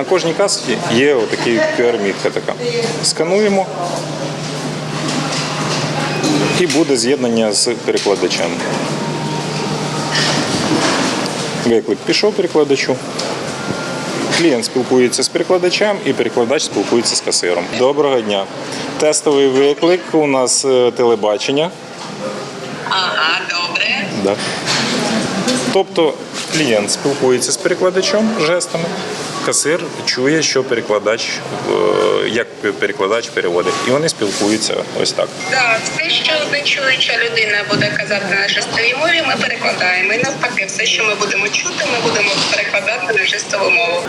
На кожній касі є отакий QR-мітка така. Скануємо і буде з'єднання з перекладачем. Виклик пішов перекладачу. Клієнт спілкується з перекладачем і перекладач спілкується з касиром. Доброго дня. Тестовий виклик. У нас е, телебачення. Ага, добре. Да. Тобто клієнт спілкується з перекладачем жестами, касир чує, що перекладач, е, як перекладач переводить. І вони спілкуються ось так. Так, все, що нечуюча людина буде казати на жестовій мові, ми перекладаємо. І навпаки, все, що ми будемо чути, ми будемо перекладати на жестову мову.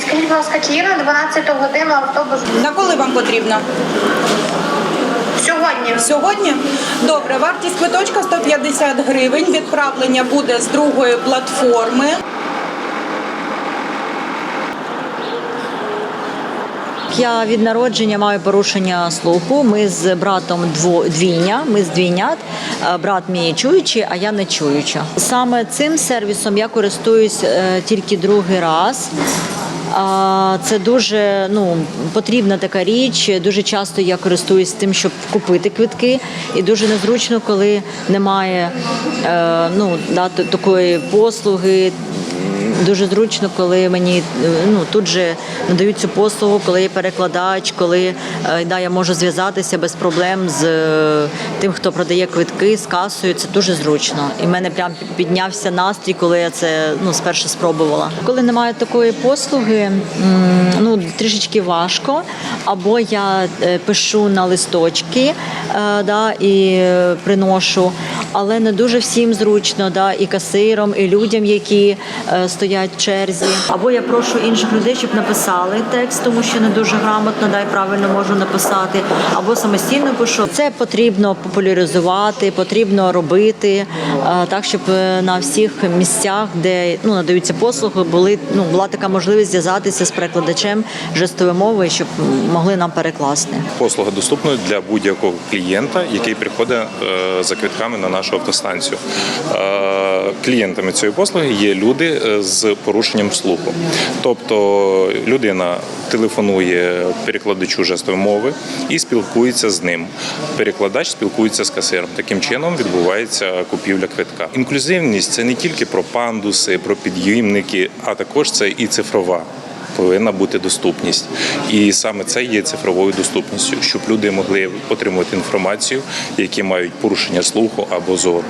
Скажіть, будь ласка, чи є на 12 годину автобус На коли вам потрібно? сьогодні? Сьогодні? Добре, вартість квиточка 150 гривень. Відправлення буде з другої платформи. Я від народження маю порушення слуху. Ми з братом дво, двійня. Ми з двійнят. Е, Брат мій чуючий, а я не чуюча. Саме цим сервісом я користуюсь е, тільки другий раз. Це дуже ну потрібна така річ. Дуже часто я користуюсь тим, щоб купити квитки, і дуже незручно, коли немає е, ну да, такої послуги. Дуже зручно, коли мені е, ну тут же надають цю послугу, коли є перекладач, коли е, да, я можу зв'язатися без проблем з е, тим, хто продає квитки з касою. Це дуже зручно. І в мене прям піднявся настрій, коли я це ну спершу спробувала. Коли немає такої послуги, ну трішечки важко. Або я пишу на листочки да, і е, приношу, але не дуже всім зручно, да, і касирам, і людям, які е, стоять в черзі. Або я прошу інших людей, щоб написали текст, тому що не дуже грамотно, да, і правильно можу написати, або самостійно пишу. Це потрібно популяризувати, потрібно робити е, так, щоб е, на всіх місцях, де ну надаються послуги, були ну була така можливість зв'язатися з перекладачем жестової мови, щоб могли нам перекласти. Послуга доступна для будь-якого клієнта, який приходить е, за квитками на нашу автостанцію. Е, Клієнтами цієї послуги є люди е, з порушенням слуху. Тобто людина телефонує перекладачу жестової мови і спілкується з ним. Перекладач спілкується з касиром. Таким чином відбувається купівля квитка. Інклюзивність це не тільки про пандуси, про підйомники, а також це і цифрова повинна бути доступність. І саме це є цифровою доступністю, щоб люди могли отримувати інформацію, які мають порушення слуху або зору.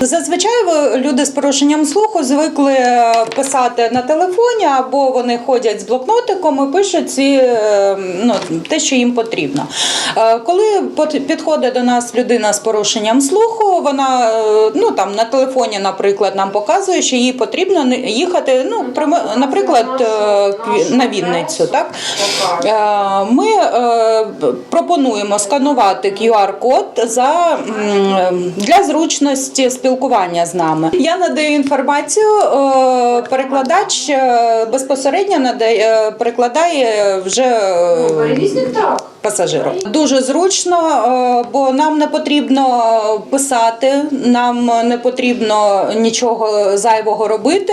Зазвичай люди з порушенням слуху звикли е, писати на телефоні, або вони ходять з блокнотиком і пишуть ці, е, ну, те, що їм потрібно. Е, Коли підходить до нас людина з порушенням слуху, вона ну, там, на телефоні, наприклад, нам показує, що їй потрібно їхати, ну, наприклад, на Вінницю. Так? Ми пропонуємо сканувати QR-код за, для зручності спілкування з нами. Я надаю інформацію, е, перекладач е, безпосередньо надає, е, перекладає вже пасажиру. Дуже зручно, бо нам не потрібно писати, нам не потрібно нічого зайвого робити.